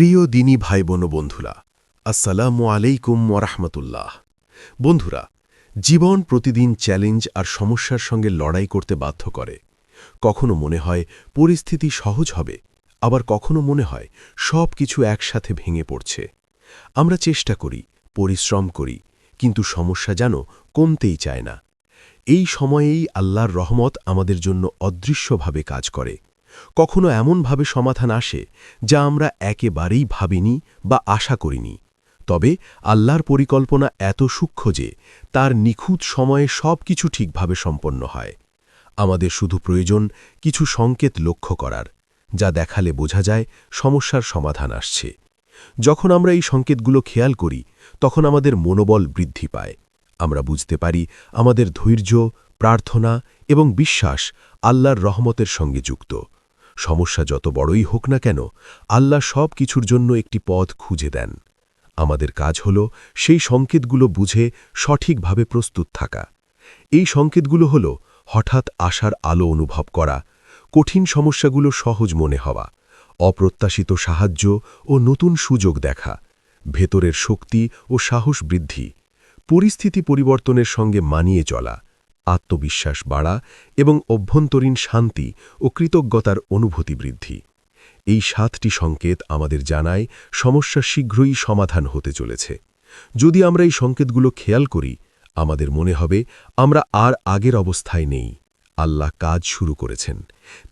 প্রিয় দিনী ভাই বোন বন্ধুরা, আসসালামু আলাইকুম ওরহমতুল্লাহ বন্ধুরা, জীবন প্রতিদিন চ্যালেঞ্জ আর সমস্যার সঙ্গে লড়াই করতে বাধ্য করে। কখনো মনে হয় পরিস্থিতি সহজ হবে, আবার কখনো মনে হয় সব কিছু একসাথে ভেঙে পড়ছে। আমরা চেষ্টা করি, পরিশ্রম করি, কিন্তু সমস্যা যেন কমতেই চায় না। এই সময়েই আল্লাহর রহমত আমাদের জন্য অদৃশ্যভাবে কাজ করে। কখনো এমনভাবে সমাধান আসে যা আমরা একেবারেই ভাবিনি বা আশা করিনি। তবে আল্লাহর পরিকল্পনা এত সূক্ষ্ম যে তার নিখুঁত সময়ে সব কিছু ঠিকভাবে সম্পন্ন হয়। আমাদের শুধু প্রয়োজন কিছু সংকেত লক্ষ্য করার, যা দেখালে বোঝা যায় সমস্যার সমাধান আসছে। যখন আমরা এই সংকেতগুলো খেয়াল করি, তখন আমাদের মনোবল বৃদ্ধি পায়। আমরা বুঝতে পারি আমাদের ধৈর্য, প্রার্থনা এবং বিশ্বাস আল্লাহর রহমতের সঙ্গে যুক্ত। সমস্যা যত বড়ই হোক না কেন, আল্লাহ সব কিছুর জন্য একটি পথ খুঁজে দেন। আমাদের কাজ হল সেই সংকেতগুলো বুঝে সঠিকভাবে প্রস্তুত থাকা। এই সংকেতগুলো হল হঠাৎ আশার আলো অনুভব করা, কঠিন সমস্যাগুলো সহজ মনে হওয়া, অপ্রত্যাশিত সাহায্য ও নতুন সুযোগ দেখা, ভেতরের শক্তি ও সাহস বৃদ্ধি, পরিস্থিতি পরিবর্তনের সঙ্গে মানিয়ে চলা আত্মবিশ্বাস বাড়া এবং অভ্যন্তরীণ শান্তি ও কৃতজ্ঞতার অনুভূতি বৃদ্ধি। এই সাতটি সংকেত আমাদের জানায় সমস্যা শীঘ্রই সমাধান হতে চলেছে। যদি আমরা এই সংকেতগুলো খেয়াল করি, আমাদের মনে হবে আমরা আর আগের অবস্থায় নেই। আল্লাহ কাজ শুরু করেছেন।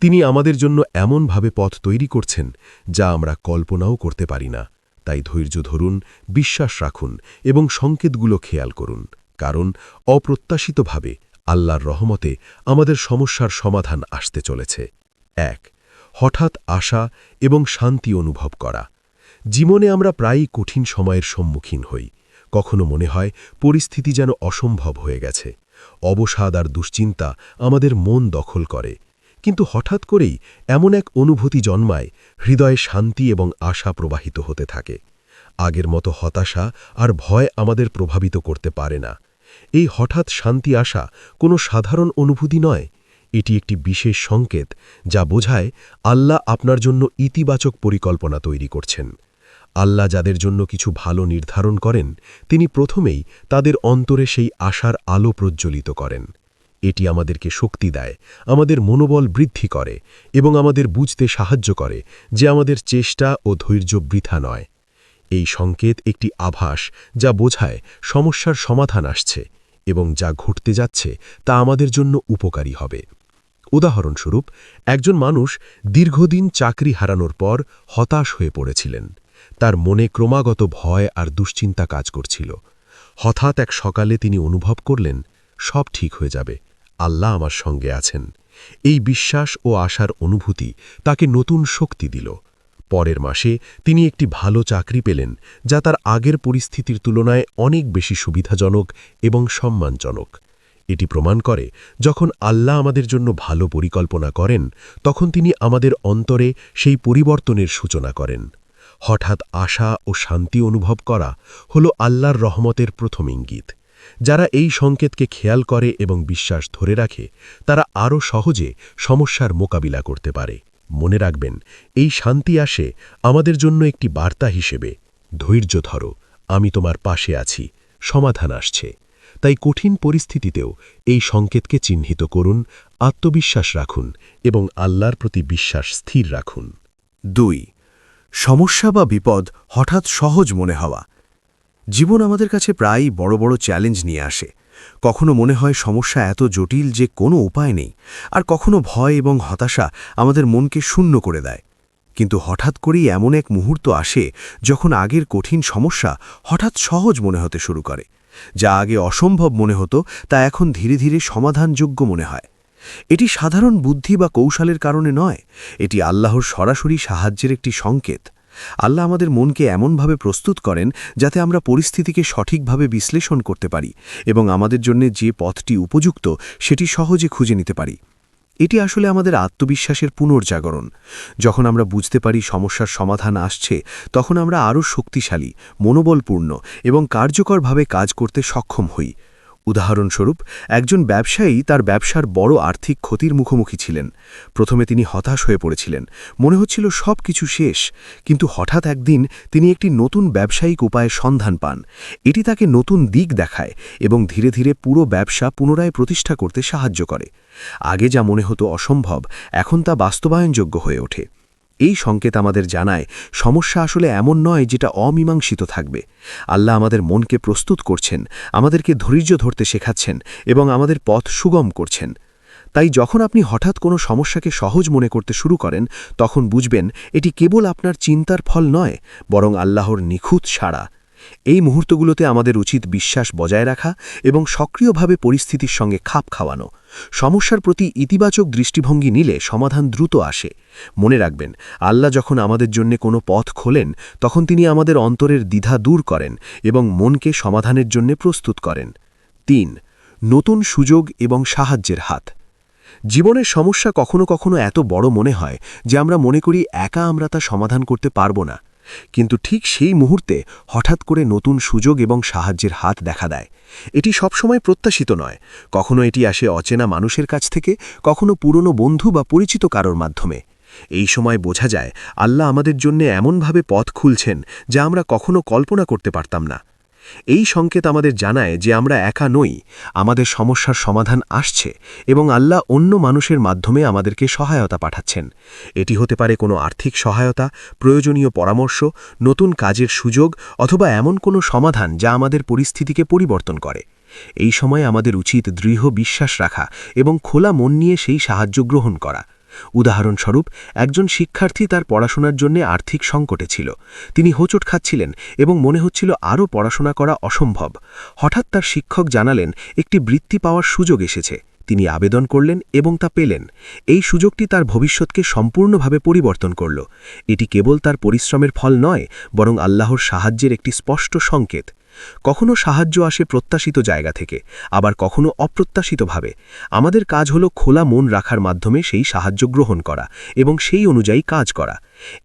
তিনি আমাদের জন্য এমনভাবে পথ তৈরি করছেন যা আমরা কল্পনাও করতে পারি না। তাই ধৈর্য ধরুন, বিশ্বাস রাখুন এবং সংকেতগুলো খেয়াল করুন। কারণ অপ্রত্যাশিতভাবে আল্লাহর রহমতে আমাদের সমস্যার সমাধান আসতে চলেছে। এক, হঠাৎ আশা এবং শান্তি অনুভব করা। জীবনে আমরা প্রায়ই কঠিন সময়ের সম্মুখীন হই। কখনো মনে হয় পরিস্থিতি যেন অসম্ভব হয়ে গেছে। অবসাদ আর দুশ্চিন্তা আমাদের মন দখল করে। কিন্তু হঠাৎ করেই এমন এক অনুভূতি জন্মায়, হৃদয়ে শান্তি এবং আশা প্রবাহিত হতে থাকে। আগের মতো হতাশা আর ভয় আমাদের প্রভাবিত করতে পারে না। এই হঠাৎ শান্তি আসা কোনো সাধারণ অনুভূতি নয়। এটি একটি বিশেষ সংকেত যা বোঝায় আল্লাহ আপনার জন্য ইতিবাচক পরিকল্পনা তৈরি করছেন। আল্লাহ যাদের জন্য কিছু ভালো নির্ধারণ করেন, তিনি প্রথমেই তাদের অন্তরে সেই আশার আলো প্রজ্জ্বলিত করেন। এটি আমাদেরকে শক্তি দেয়, আমাদের মনোবল বৃদ্ধি করে এবং আমাদের বুঝতে সাহায্য করে যে আমাদের চেষ্টা ও ধৈর্য বৃথা নয়। এই সংকেত একটি আভাস যা বোঝায় সমস্যার সমাধান আসছে এবং যা ঘটতে যাচ্ছে তা আমাদের জন্য উপকারী হবে। উদাহরণস্বরূপ, একজন মানুষ দীর্ঘদিন চাকরি হারানোর পর হতাশ হয়ে পড়েছিলেন। তার মনে ক্রমাগত ভয় আর দুশ্চিন্তা কাজ করছিল। হঠাৎ এক সকালে তিনি অনুভব করলেন, সব ঠিক হয়ে যাবে, আল্লাহ আমার সঙ্গে আছেন। এই বিশ্বাস ও আশার অনুভূতি তাকে নতুন শক্তি দিল। পরের মাসে তিনি একটি ভালো চাকরি পেলেন, যা তার আগের পরিস্থিতির তুলনায় অনেক বেশি সুবিধাজনক এবং সম্মানজনক। এটি প্রমাণ করে, যখন আল্লাহ আমাদের জন্য ভালো পরিকল্পনা করেন, তখন তিনি আমাদের অন্তরে সেই পরিবর্তনের সূচনা করেন। হঠাৎ আশা ও শান্তি অনুভব করা হল আল্লাহর রহমতের প্রথম ইঙ্গিত। যারা এই সংকেতকে খেয়াল করে এবং বিশ্বাস ধরে রাখে, তারা আরও সহজে সমস্যার মোকাবিলা করতে পারে। মনে রাখবেন, এই শান্তি আসে আমাদের জন্য একটি বার্তা হিসেবে। ধৈর্য ধরো, আমি তোমার পাশে আছি, সমাধান আসছে। তাই কঠিন পরিস্থিতিতেও এই সংকেতকে চিহ্নিত করুন, আত্মবিশ্বাস রাখুন এবং আল্লাহর প্রতি বিশ্বাস স্থির রাখুন। দুই, সমস্যা বা বিপদ হঠাৎ সহজ মনে হওয়া। জীবন আমাদের কাছে প্রায়ই বড় বড় চ্যালেঞ্জ নিয়ে আসে। কখনো মনে হয় সমস্যা এত জটিল যে কোনো উপায় নেই, আর কখনো ভয় এবং হতাশা আমাদের মনকে শূন্য করে দেয়। কিন্তু হঠাৎ করেই এমন এক মুহূর্ত আসে যখন আগের কঠিন সমস্যা হঠাৎ সহজ মনে হতে শুরু করে। যা আগে অসম্ভব মনে হতো, তা এখন ধীরে ধীরে সমাধানযোগ্য মনে হয়। এটি সাধারণ বুদ্ধি বা কৌশলের কারণে নয়, এটি আল্লাহর সরাসরি সাহায্যের একটি সংকেত। আল্লাহ আমাদের মনকে এমনভাবে প্রস্তুত করেন যাতে আমরা পরিস্থিতিকে সঠিকভাবে বিশ্লেষণ করতে পারি এবং আমাদের জন্য যে পথটি উপযুক্ত সেটি সহজে খুঁজে নিতে পারি। এটি আসলে আমাদের আত্মবিশ্বাসের পুনর্জাগরণ। যখন আমরা বুঝতে পারি সমস্যার সমাধান আসছে, তখন আমরা আরও শক্তিশালী, মনোবলপূর্ণ এবং কার্যকরভাবে কাজ করতে সক্ষম হই। উদাহরণস্বরূপ, একজন ব্যবসায়ী তার ব্যবসার বড় আর্থিক ক্ষতির মুখোমুখি ছিলেন। প্রথমে তিনি হতাশ হয়ে পড়েছিলেন। মনে হচ্ছিল সব কিছু শেষ, কিন্তু হঠাৎ একদিন তিনি একটি নতুন ব্যবসায়িক উপায়ে সন্ধান পান। এটি তাকে নতুন দিক দেখায় এবং ধীরে ধীরে পুরো ব্যবসা পুনরায় প্রতিষ্ঠা করতে সাহায্য করে। আগে যা মনে হতো অসম্ভব, এখন তা বাস্তবায়নযোগ্য হয়ে ওঠে। এই সংকেত আমাদের জানায়, সমস্যা আসলে এমন নয় যেটা অমীমাংসিত থাকবে। আল্লাহ আমাদের মনকে প্রস্তুত করছেন, আমাদেরকে ধৈর্য ধরতে শেখাচ্ছেন এবং আমাদের পথ সুগম করছেন। তাই যখন আপনি হঠাৎ কোনো সমস্যাকে সহজ মনে করতে শুরু করেন, তখন বুঝবেন এটি কেবল আপনার চিন্তার ফল নয়, বরং আল্লাহর নিখুঁত সাড়া। এই মুহূর্তগুলোতে আমাদের উচিত বিশ্বাস বজায় রাখা এবং সক্রিয়ভাবে পরিস্থিতির সঙ্গে খাপ খাওয়ানো। সমস্যার প্রতি ইতিবাচক দৃষ্টিভঙ্গি নিলে সমাধান দ্রুত আসে। মনে রাখবেন, আল্লাহ যখন আমাদের জন্য কোনো পথ খোলেন, তখন তিনি আমাদের অন্তরের দ্বিধা দূর করেন এবং মনকে সমাধানের জন্য প্রস্তুত করেন। তিন, নতুন সুযোগ এবং সাহায্যের হাত। জীবনের সমস্যা কখনো কখনো এত বড় মনে হয় যে আমরা মনে করি একা আমরা তা সমাধান করতে পারব না। কিন্তু ঠিক সেই মুহূর্তে হঠাৎ করে নতুন সুযোগ এবং সাহায্যের হাত দেখা দেয়। এটি সবসময় প্রত্যাশিত নয়। কখনো এটি আসে অচেনা মানুষের কাছ থেকে, কখনো পুরনো বন্ধু বা পরিচিত কারোর মাধ্যমে। এই সময় বোঝা যায়, আল্লাহ আমাদের জন্য এমনভাবে পথ খুলছেন যা আমরা কখনো কল্পনা করতে পারতাম না। এই সংকেত আমাদের জানায় যে আমরা একা নই, আমাদের সমস্যার সমাধান আসছে এবং আল্লাহ অন্য মানুষের মাধ্যমে আমাদেরকে সহায়তা পাঠাচ্ছেন। এটি হতে পারে কোনো আর্থিক সহায়তা, প্রয়োজনীয় পরামর্শ, নতুন কাজের সুযোগ অথবা এমন কোনো সমাধান যা আমাদের পরিস্থিতিকে পরিবর্তন করে। এই সময় আমাদের উচিত দৃঢ় বিশ্বাস রাখা এবং খোলা মন নিয়ে সেই সাহায্য গ্রহণ করা। উদাহরণস্বরূপ, একজন শিক্ষার্থী তার পড়াশোনার জন্য আর্থিক সংকটে ছিল। তিনি হোঁচট খাচ্ছিলেন এবং মনে হচ্ছিল আরও পড়াশোনা করা অসম্ভব। হঠাৎ তার শিক্ষক জানালেন, একটি বৃত্তি পাওয়ার সুযোগ এসেছে। তিনি আবেদন করলেন এবং তা পেলেন। এই সুযোগটি তার ভবিষ্যৎকে সম্পূর্ণভাবে পরিবর্তন করল। এটি কেবল তার পরিশ্রমের ফল নয়, বরং আল্লাহর সাহায্যের একটি স্পষ্ট সংকেত। কখনো সাহায্য আসে প্রত্যাশিত জায়গা থেকে, আবার কখনো অপ্রত্যাশিতভাবে। আমাদের কাজ হলো খোলা মন রাখার মাধ্যমে সেই সাহায্য গ্রহণ করা এবং সেই অনুযায়ী কাজ করা।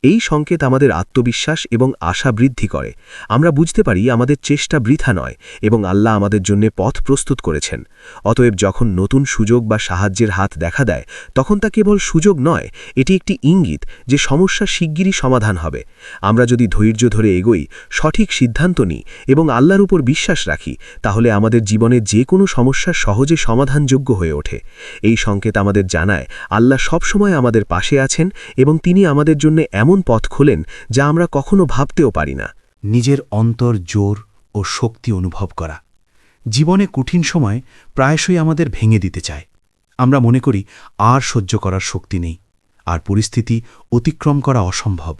এই সংকেত আমাদের আত্মবিশ্বাস এবং আশা বৃদ্ধি করে। আমরা বুঝতে পারি আমাদের চেষ্টা বৃথা নয় এবং আল্লাহ আমাদের জন্য পথ প্রস্তুত করেছেন। অতএব যখন নতুন সুযোগ বা সাহায্যের হাত দেখা দেয়, তখন তা কেবল সুযোগ নয়, এটি একটি ইঙ্গিত যে সমস্যা শিগগিরই সমাধান হবে। আমরা যদি ধৈর্য ধরে এগোই, সঠিক সিদ্ধান্ত নিই এবং আল্লাহর উপর বিশ্বাস রাখি, তাহলে আমাদের জীবনে যে কোনো সমস্যা সহজে সমাধানযোগ্য হয়ে ওঠে। এই সংকেত আমাদের জানায়, আল্লাহ সবসময় আমাদের পাশে আছেন এবং তিনি আমাদের জন্য এমন পথ খোলেন যা আমরা কখনো ভাবতেও পারি না। নিজের অন্তর, জোর ও শক্তি অনুভব করা। জীবনে কঠিন সময় প্রায়শই আমাদের ভেঙে দিতে চায়। আমরা মনে করি আর সহ্য করার শক্তি নেই, আর পরিস্থিতি অতিক্রম করা অসম্ভব।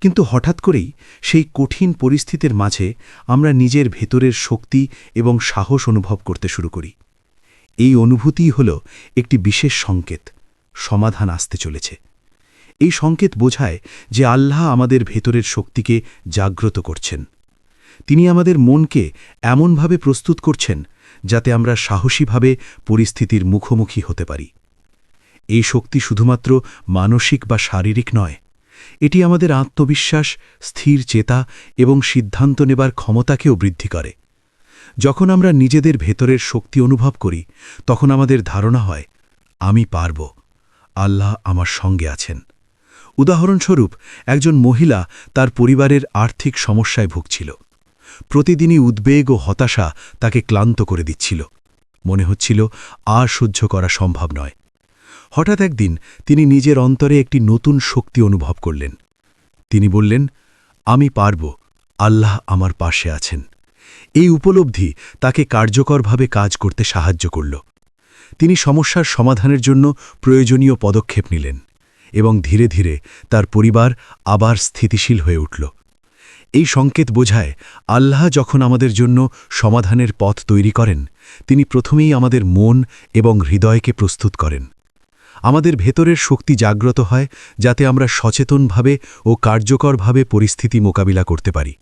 কিন্তু হঠাৎ করেই সেই কঠিন পরিস্থিতির মাঝে আমরা নিজের ভেতরের শক্তি এবং সাহস অনুভব করতে শুরু করি। এই অনুভূতিই হল একটি বিশেষ সংকেত, সমাধান আসতে চলেছে। এই সংকেত বোঝায় যে আল্লাহ আমাদের ভেতরের শক্তিকে জাগ্রত করছেন। তিনি আমাদের মনকে এমনভাবে প্রস্তুত করছেন যাতে আমরা সাহসীভাবে পরিস্থিতির মুখোমুখি হতে পারি। এই শক্তি শুধুমাত্র মানসিক বা শারীরিক নয়, এটি আমাদের আত্মবিশ্বাস, স্থির চেতা এবং সিদ্ধান্ত নেবার ক্ষমতাকেও বৃদ্ধি করে। যখন আমরা নিজেদের ভেতরের শক্তি অনুভব করি, তখন আমাদের ধারণা হয়, আমি পারব। আল্লাহ আমার সঙ্গে আছেন। উদাহরণস্বরূপ, একজন মহিলা তার পরিবারের আর্থিক সমস্যায় ভুগছিল। প্রতিদিনই উদ্বেগ ও হতাশা তাকে ক্লান্ত করে দিচ্ছিল। মনে হচ্ছিল, আর সহ্য করা সম্ভব নয়। হঠাৎ একদিন তিনি নিজের অন্তরে একটি নতুন শক্তি অনুভব করলেন। তিনি বললেন, আমি পারব, আল্লাহ আমার পাশে আছেন। এই উপলব্ধি তাকে কার্যকরভাবে কাজ করতে সাহায্য করল। তিনি সমস্যার সমাধানের জন্য প্রয়োজনীয় পদক্ষেপ নিলেন। এবং ধীরে ধীরে তার পরিবার আবার স্থিতিশীল হয়ে উঠল। এই সংকেত বোঝায় আল্লাহ যখন আমাদের জন্য সমাধানের পথ তৈরি করেন, তিনি প্রথমেই আমাদের মন এবং হৃদয়কে প্রস্তুত করেন। আমাদের ভেতরের শক্তি জাগ্রত হয় যাতে আমরা সচেতনভাবে ও কার্যকরভাবে পরিস্থিতি মোকাবিলা করতে পারি।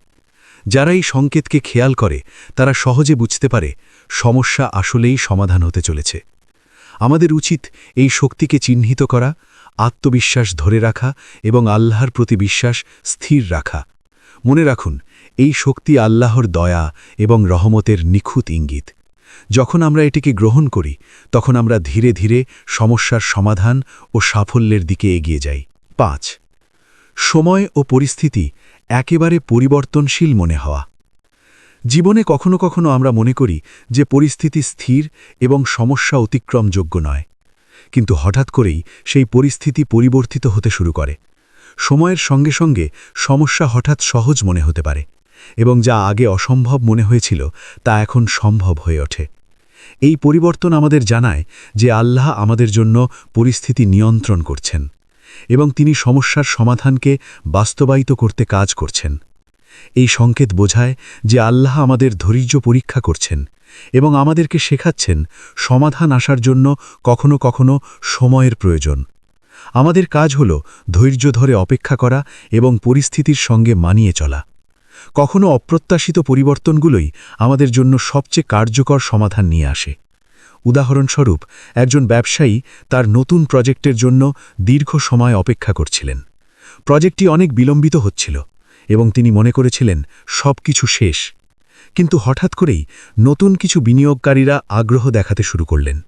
যারা এই সংকেতকে খেয়াল করে, তারা সহজে বুঝতে পারে সমস্যা আসলেই সমাধান হতে চলেছে। আমাদের উচিত এই শক্তিকে চিহ্নিত করা আত্মবিশ্বাস ধরে রাখা এবং আল্লাহর প্রতি বিশ্বাস স্থির রাখা। মনে রাখুন, এই শক্তি আল্লাহর দয়া এবং রহমতের নিখুঁত ইঙ্গিত। যখন আমরা এটিকে গ্রহণ করি, তখন আমরা ধীরে ধীরে সমস্যার সমাধান ও সাফল্যের দিকে এগিয়ে যাই। পাঁচ, সময় ও পরিস্থিতি একেবারে পরিবর্তনশীল মনে হওয়া। জীবনে কখনো কখনো আমরা মনে করি যে পরিস্থিতি স্থির এবং সমস্যা অতিক্রমযোগ্য নয়। কিন্তু হঠাৎ করেই সেই পরিস্থিতি পরিবর্তিত হতে শুরু করে। সময়ের সঙ্গে সঙ্গে সমস্যা হঠাৎ সহজ মনে হতে পারে এবং যা আগে অসম্ভব মনে হয়েছিল তা এখন সম্ভব হয়ে ওঠে। এই পরিবর্তন আমাদের জানায় যে আল্লাহ আমাদের জন্য পরিস্থিতি নিয়ন্ত্রণ করছেন এবং তিনি সমস্যার সমাধানকে বাস্তবায়িত করতে কাজ করছেন। এই সংকেত বোঝায় যে আল্লাহ আমাদের ধৈর্য পরীক্ষা করছেন এবং আমাদেরকে শেখাচ্ছেন সমাধান আসার জন্য কখনো কখনো সময়ের প্রয়োজন। আমাদের কাজ হল ধৈর্য ধরে অপেক্ষা করা এবং পরিস্থিতির সঙ্গে মানিয়ে চলা। কখনো অপ্রত্যাশিত পরিবর্তনগুলোই আমাদের জন্য সবচেয়ে কার্যকর সমাধান নিয়ে আসে। উদাহরণস্বরূপ, একজন ব্যবসায়ী তার নতুন প্রজেক্টের জন্য দীর্ঘ সময় অপেক্ষা করছিলেন। প্রজেক্টটি অনেক বিলম্বিত হচ্ছিল। এবং তিনি মনে করেছিলেন সব কিছু শেষ। কিন্তু হঠাৎ করেই নতুন কিছু বিনিয়োগকারীরা আগ্রহ দেখাতে শুরু করলেন।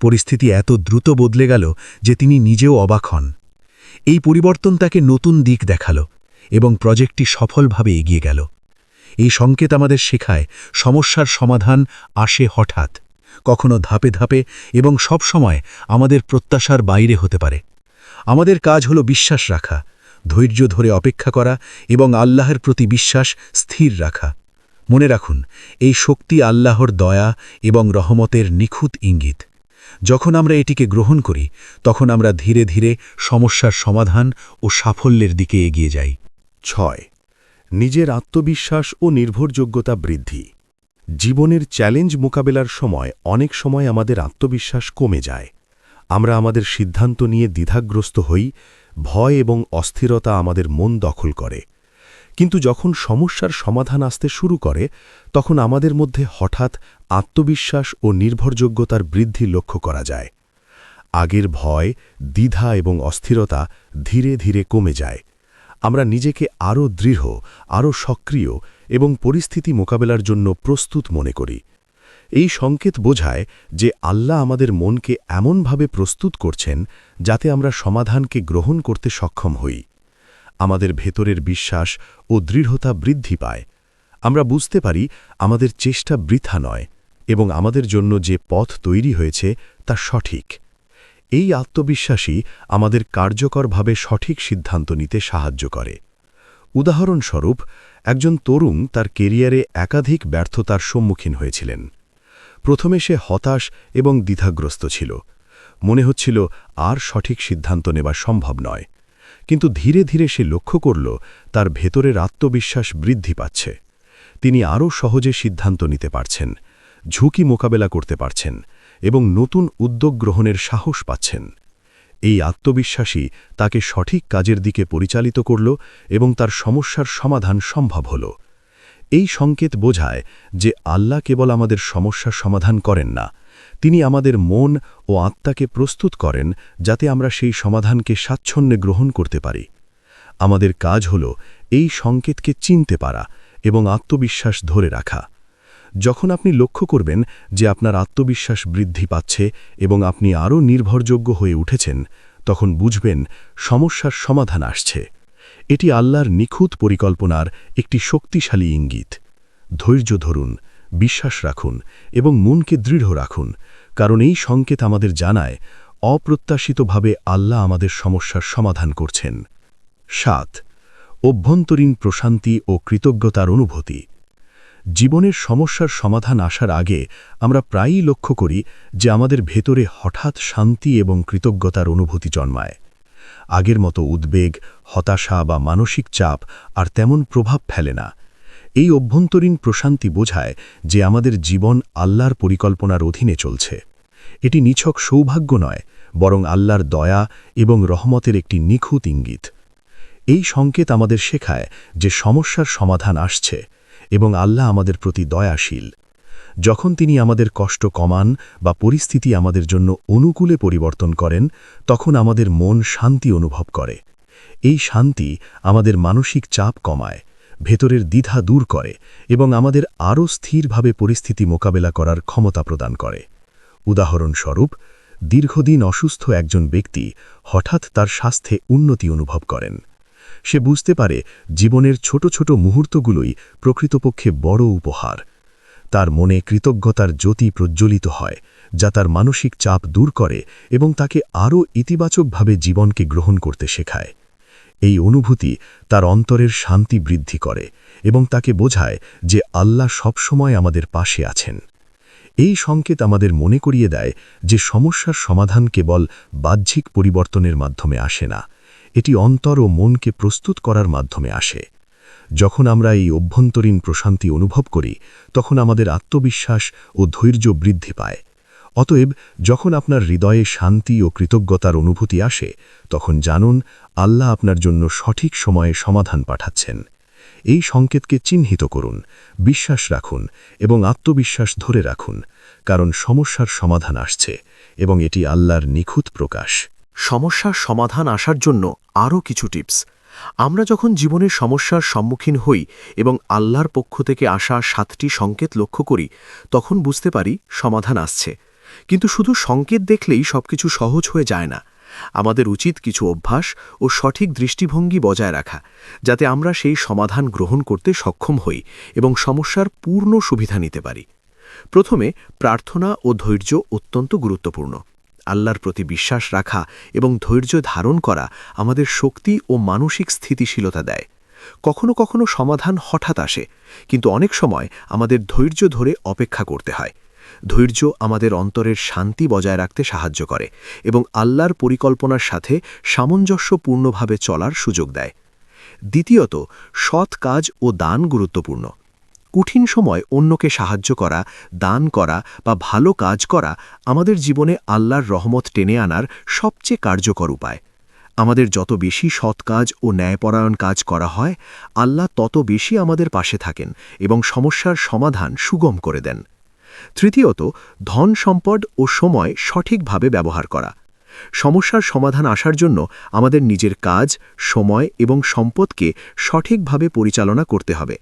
পরিস্থিতি এত দ্রুত বদলে গেল যে তিনি নিজেও অবাক হন। এই পরিবর্তন তাকে নতুন দিক দেখাল এবং প্রজেক্টটি সফলভাবে এগিয়ে গেল। এই সংকেত আমাদের শেখায়, সমস্যার সমাধান আসে হঠাৎ, কখনো ধাপে ধাপে এবং সব সময় আমাদের প্রত্যাশার বাইরে হতে পারে। আমাদের কাজ হল বিশ্বাস রাখা ধৈর্য ধরে অপেক্ষা করা এবং আল্লাহর প্রতি বিশ্বাস স্থির রাখা। মনে রাখুন, এই শক্তি আল্লাহর দয়া এবং রহমতের নিখুঁত ইঙ্গিত। যখন আমরা এটিকে গ্রহণ করি, তখন আমরা ধীরে ধীরে সমস্যার সমাধান ও সাফল্যের দিকে এগিয়ে যাই। ছয়, নিজের আত্মবিশ্বাস ও নির্ভরযোগ্যতা বৃদ্ধি। জীবনের চ্যালেঞ্জ মোকাবেলার সময় অনেক সময় আমাদের আত্মবিশ্বাস কমে যায়। আমরা আমাদের সিদ্ধান্ত নিয়ে দ্বিধাগ্রস্ত হই ভয় এবং অস্থিরতা আমাদের মন দখল করে। কিন্তু যখন সমস্যার সমাধান আসতে শুরু করে, তখন আমাদের মধ্যে হঠাৎ আত্মবিশ্বাস ও নির্ভরযোগ্যতার বৃদ্ধি লক্ষ্য করা যায়। আগের ভয়, দ্বিধা এবং অস্থিরতা ধীরে ধীরে কমে যায়। আমরা নিজেকে আরও দৃঢ়, আরও সক্রিয় এবং পরিস্থিতি মোকাবেলার জন্য প্রস্তুত মনে করি। এই সংকেত বোঝায় যে আল্লাহ আমাদের মনকে এমনভাবে প্রস্তুত করছেন যাতে আমরা সমাধানকে গ্রহণ করতে সক্ষম হই। আমাদের ভেতরের বিশ্বাস ও দৃঢ়তা বৃদ্ধি পায়। আমরা বুঝতে পারি আমাদের চেষ্টা বৃথা নয় এবং আমাদের জন্য যে পথ তৈরি হয়েছে তা সঠিক। এই আত্মবিশ্বাসই আমাদের কার্যকরভাবে সঠিক সিদ্ধান্ত নিতে সাহায্য করে। উদাহরণস্বরূপ, একজন তরুণ তার কেরিয়ারে একাধিক ব্যর্থতার সম্মুখীন হয়েছিলেন। প্রথমে সে হতাশ এবং দ্বিধাগ্রস্ত ছিল। মনে হচ্ছিল, আর সঠিক সিদ্ধান্ত নেওয়া সম্ভব নয়। কিন্তু ধীরে ধীরে সে লক্ষ্য করল, তার ভেতরের আত্মবিশ্বাস বৃদ্ধি পাচ্ছে। তিনি আরও সহজে সিদ্ধান্ত নিতে পারছেন, ঝুঁকি মোকাবেলা করতে পারছেন এবং নতুন উদ্যোগ গ্রহণের সাহস পাচ্ছেন। এই আত্মবিশ্বাসী তাকে সঠিক কাজের দিকে পরিচালিত করল এবং তার সমস্যার সমাধান সম্ভব হল। এই সংকেত বোঝায় যে আল্লাহ কেবল আমাদের সমস্যার সমাধান করেন না, তিনি আমাদের মন ও আত্মাকে প্রস্তুত করেন যাতে আমরা সেই সমাধানকে স্বাচ্ছন্দ্যে গ্রহণ করতে পারি। আমাদের কাজ হল এই সংকেতকে চিনতে পারা এবং আত্মবিশ্বাস ধরে রাখা। যখন আপনি লক্ষ্য করবেন যে আপনার আত্মবিশ্বাস বৃদ্ধি পাচ্ছে এবং আপনি আরও নির্ভরযোগ্য হয়ে উঠেছেন, তখন বুঝবেন সমস্যার সমাধান আসছে। এটি আল্লাহর নিখুঁত পরিকল্পনার একটি শক্তিশালী ইঙ্গিত। ধৈর্য ধরুন, বিশ্বাস রাখুন এবং মনকে দৃঢ় রাখুন, কারণ এই সংকেত আমাদের জানায় অপ্রত্যাশিতভাবে আল্লাহ আমাদের সমস্যার সমাধান করছেন। সাত, অভ্যন্তরীণ প্রশান্তি ও কৃতজ্ঞতার অনুভূতি। জীবনের সমস্যার সমাধান আসার আগে আমরা প্রায়ই লক্ষ্য করি যে আমাদের ভেতরে হঠাৎ শান্তি এবং কৃতজ্ঞতার অনুভূতি জন্মায়। আগের মতো উদ্বেগ, হতাশা বা মানসিক চাপ আর তেমন প্রভাব ফেলে না। এই অভ্যন্তরীণ প্রশান্তি বোঝায় যে আমাদের জীবন আল্লাহর পরিকল্পনার অধীনে চলছে। এটি নিছক সৌভাগ্য নয়, বরং আল্লাহর দয়া এবং রহমতের একটি নিখুঁত ইঙ্গিত। এই সংকেত আমাদের শেখায় যে সমস্যার সমাধান আসছে এবং আল্লাহ আমাদের প্রতি দয়াশীল। যখন তিনি আমাদের কষ্ট কমান বা পরিস্থিতি আমাদের জন্য অনুকূলে পরিবর্তন করেন, তখন আমাদের মন শান্তি অনুভব করে। এই শান্তি আমাদের মানসিক চাপ কমায়, ভেতরের দ্বিধা দূর করে এবং আমাদের আরও স্থিরভাবে পরিস্থিতি মোকাবেলা করার ক্ষমতা প্রদান করে। উদাহরণস্বরূপ, দীর্ঘদিন অসুস্থ একজন ব্যক্তি হঠাৎ তার স্বাস্থ্যে উন্নতি অনুভব করেন। সে বুঝতে পারে জীবনের ছোট ছোট মুহূর্তগুলোই প্রকৃতপক্ষে বড় উপহার। তার মনে কৃতজ্ঞতার জ্যোতি প্রজ্জ্বলিত হয়, যা তার মানসিক চাপ দূর করে এবং তাকে আরও ইতিবাচকভাবে জীবনকে গ্রহণ করতে শেখায়। এই অনুভূতি তার অন্তরের শান্তি বৃদ্ধি করে এবং তাকে বোঝায় যে আল্লাহ সবসময় আমাদের পাশে আছেন। এই সংকেত আমাদের মনে করিয়ে দেয় যে সমস্যার সমাধান কেবল বাহ্যিক পরিবর্তনের মাধ্যমে আসে না, এটি অন্তর ও মনকে প্রস্তুত করার মাধ্যমে আসে। যখন আমরা এই অভ্যন্তরীণ প্রশান্তি অনুভব করি, তখন আমাদের আত্মবিশ্বাস ও ধৈর্য বৃদ্ধি পায়। অতএব, যখন আপনার হৃদয়ে শান্তি ও কৃতজ্ঞতার অনুভূতি আসে, তখন জানুন, আল্লাহ আপনার জন্য সঠিক সময়ে সমাধান পাঠাচ্ছেন। এই সংকেতকে চিহ্নিত করুন, বিশ্বাস রাখুন এবং আত্মবিশ্বাস ধরে রাখুন, কারণ সমস্যার সমাধান আসছে এবং এটি আল্লাহর নিখুঁত প্রকাশ। সমস্যার সমাধান আসার জন্য আরও কিছু টিপস। আমরা যখন জীবনের সমস্যার সম্মুখীন হই এবং আল্লাহর পক্ষ থেকে আসা সাতটি সংকেত লক্ষ্য করি, তখন বুঝতে পারি সমাধান আসছে। কিন্তু শুধু সংকেত দেখলেই সবকিছু সহজ হয়ে যায় না। আমাদের উচিত কিছু অভ্যাস ও সঠিক দৃষ্টিভঙ্গি বজায় রাখা, যাতে আমরা সেই সমাধান গ্রহণ করতে সক্ষম হই এবং সমস্যার পূর্ণ সুবিধা নিতে পারি। প্রথমে প্রার্থনা ও ধৈর্য অত্যন্ত গুরুত্বপূর্ণ। আল্লাহর প্রতি বিশ্বাস রাখা এবং ধৈর্য ধারণ করা আমাদের শক্তি ও মানসিক স্থিতিশীলতা দেয়। কখনো কখনো সমাধান হঠাৎ আসে, কিন্তু অনেক সময় আমাদের ধৈর্য ধরে অপেক্ষা করতে হয়। ধৈর্য আমাদের অন্তরের শান্তি বজায় রাখতে সাহায্য করে এবং আল্লাহর পরিকল্পনার সাথে সামঞ্জস্যপূর্ণভাবে চলার সুযোগ দেয়। দ্বিতীয়ত, সৎ কাজ ও দান গুরুত্বপূর্ণ। কঠিন সময় অন্যকে সাহায্য করা, দান করা বা ভালো কাজ করা আমাদের জীবনে আল্লাহর রহমত টেনে আনার সবচেয়ে কার্যকর উপায়। আমাদের যত বেশি সৎ কাজ ও ন্যায়পরায়ণ কাজ করা হয়, আল্লাহ তত বেশি আমাদের পাশে থাকেন এবং সমস্যার সমাধান সুগম করে দেন। তৃতীয়ত, ধন সম্পদ ও সময় সঠিকভাবে ব্যবহার করা। সমস্যার সমাধান আসার জন্য আমাদের নিজের কাজ, সময় এবং সম্পদকে সঠিকভাবে পরিচালনা করতে হবে।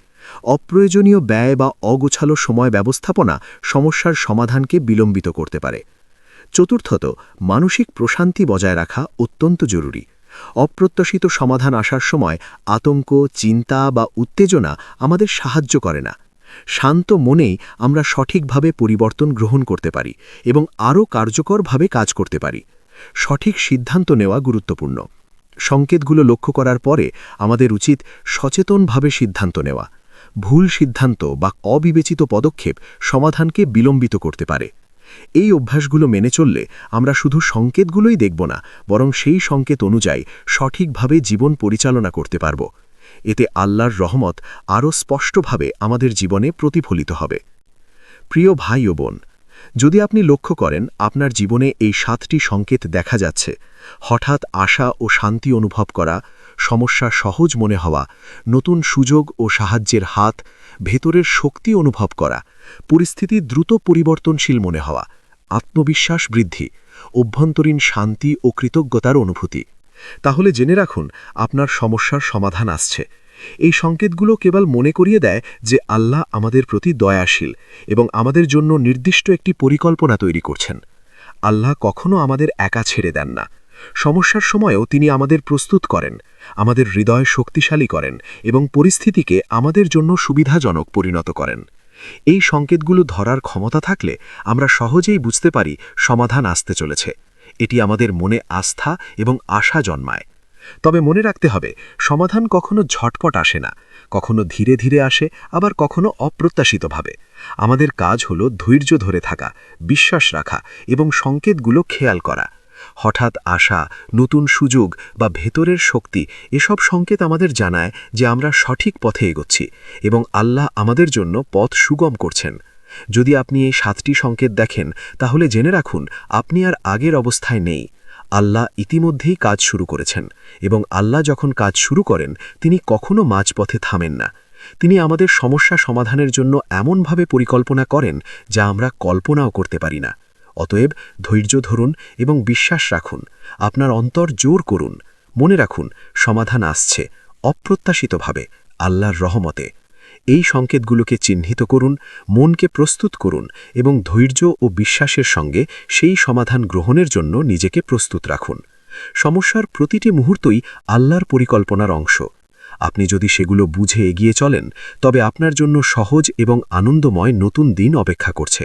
অপ্রয়োজনীয় ব্যয় বা অগোছালো সময় ব্যবস্থাপনা সমস্যার সমাধানকে বিলম্বিত করতে পারে। চতুর্থত, মানসিক প্রশান্তি বজায় রাখা অত্যন্ত জরুরি। অপ্রত্যাশিত সমাধান আসার সময় আতঙ্ক, চিন্তা বা উত্তেজনা আমাদের সাহায্য করে না। শান্ত মনেই আমরা সঠিকভাবে পরিবর্তন গ্রহণ করতে পারি এবং আরও কার্যকরভাবে কাজ করতে পারি। সঠিক সিদ্ধান্ত নেওয়া গুরুত্বপূর্ণ। সংকেতগুলো লক্ষ্য করার পরে আমাদের উচিত সচেতনভাবে সিদ্ধান্ত নেওয়া। ভুল সিদ্ধান্ত বা অবিবেচিত পদক্ষেপ সমাধানকে বিলম্বিত করতে পারে। এই অভ্যাসগুলো মেনে চললে আমরা শুধু সংকেতগুলোই দেখব না, বরং সেই সংকেত অনুযায়ী সঠিকভাবে জীবন পরিচালনা করতে পারব। এতে আল্লাহর রহমত আরও স্পষ্টভাবে আমাদের জীবনে প্রতিফলিত হবে। প্রিয় ভাই ও বোন, যদি আপনি লক্ষ্য করেন, আপনার জীবনে এই সাতটি সংকেত দেখা যাচ্ছে। হঠাৎ আশা ও শান্তি অনুভব করা সমস্যা সহজ মনে হওয়া, নতুন সুযোগ ও সাহায্যের হাত, ভেতরের শক্তি অনুভব করা, পরিস্থিতি দ্রুত পরিবর্তনশীল মনে হওয়া, আত্মবিশ্বাস বৃদ্ধি, অভ্যন্তরীণ শান্তি ও কৃতজ্ঞতার অনুভূতি। তাহলে জেনে রাখুন, আপনার সমস্যার সমাধান আসছে। এই সংকেতগুলো কেবল মনে করিয়ে দেয় যে আল্লাহ আমাদের প্রতি দয়াশীল এবং আমাদের জন্য নির্দিষ্ট একটি পরিকল্পনা তৈরি করছেন। আল্লাহ কখনো আমাদের একা ছেড়ে দেন না। সমস্যার সময়ও তিনি আমাদের প্রস্তুত করেন, আমাদের হৃদয় শক্তিশালী করেন এবং পরিস্থিতিকে আমাদের জন্য সুবিধাজনক পরিণত করেন। এই সংকেতগুলো ধরার ক্ষমতা থাকলে আমরা সহজেই বুঝতে পারি সমাধান আসতে চলেছে। এটি আমাদের মনে আস্থা এবং আশা জন্মায়। তবে মনে রাখতে হবে, সমাধান কখনো ঝটপট আসে না, কখনো ধীরে ধীরে আসে, আবার কখনো অপ্রত্যাশিতভাবে। আমাদের কাজ হল ধৈর্য ধরে থাকা, বিশ্বাস রাখা এবং সংকেতগুলো খেয়াল করা। হঠাৎ আশা, নতুন সুযোগ বা ভেতরের শক্তি এসব সংকেত আমাদের জানায় যে আমরা সঠিক পথে এগোচ্ছি এবং আল্লাহ আমাদের জন্য পথ সুগম করছেন। যদি আপনি এই সাতটি সংকেত দেখেন, তাহলে জেনে রাখুন, আপনি আর আগের অবস্থায় নেই। আল্লাহ ইতিমধ্যেই কাজ শুরু করেছেন এবং আল্লাহ যখন কাজ শুরু করেন, তিনি কখনো মাঝপথে থামেন না। তিনি আমাদের সমস্যা সমাধানের জন্য এমনভাবে পরিকল্পনা করেন যা আমরা কল্পনাও করতে পারি না। অতএব ধৈর্য ধরুন এবং বিশ্বাস রাখুন। আপনার অন্তর জোর করুন। মনে রাখুন, সমাধান আসছে, অপ্রত্যাশিতভাবে, আল্লাহর রহমতে। এই সংকেতগুলোকে চিহ্নিত করুন, মনকে প্রস্তুত করুন এবং ধৈর্য ও বিশ্বাসের সঙ্গে সেই সমাধান গ্রহণের জন্য নিজেকে প্রস্তুত রাখুন। সমস্যার প্রতিটি মুহূর্তই আল্লাহর পরিকল্পনার অংশ। আপনি যদি সেগুলো বুঝে এগিয়ে চলেন, তবে আপনার জন্য সহজ এবং আনন্দময় নতুন দিন অপেক্ষা করছে।